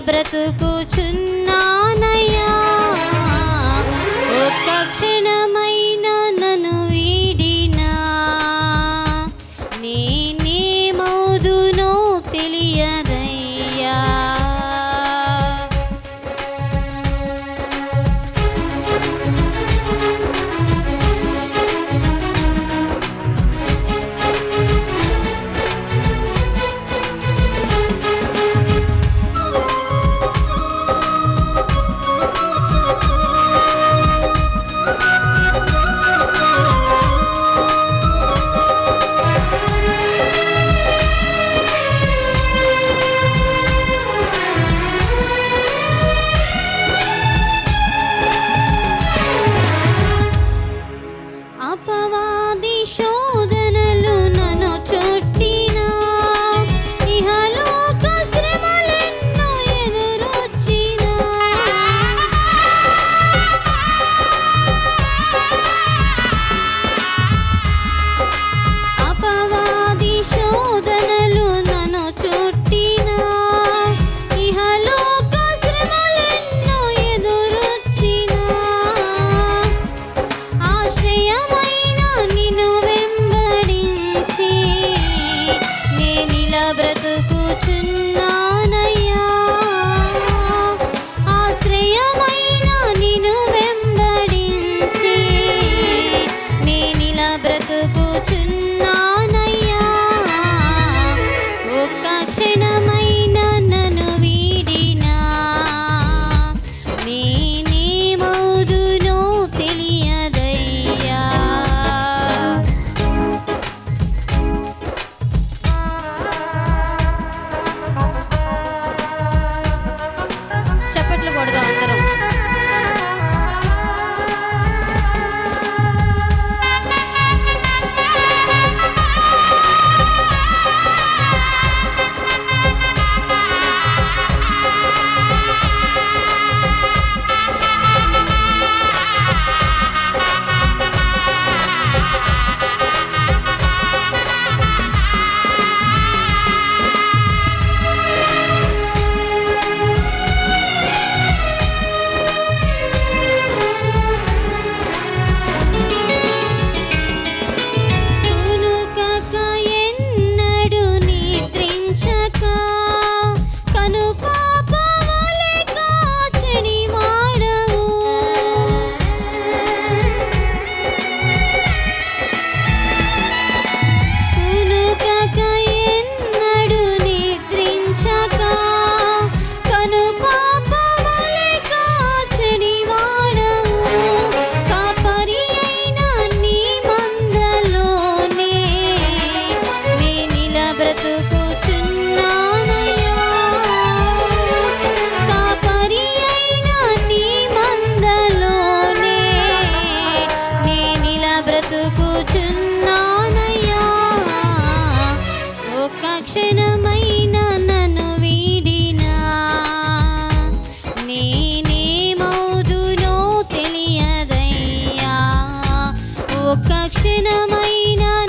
బ్రతుకుచున్న క్షణమైన నన్ను వీడినా? నేనేమవుదునో తెలియదయ్యా. ఒక్క క్షణమైన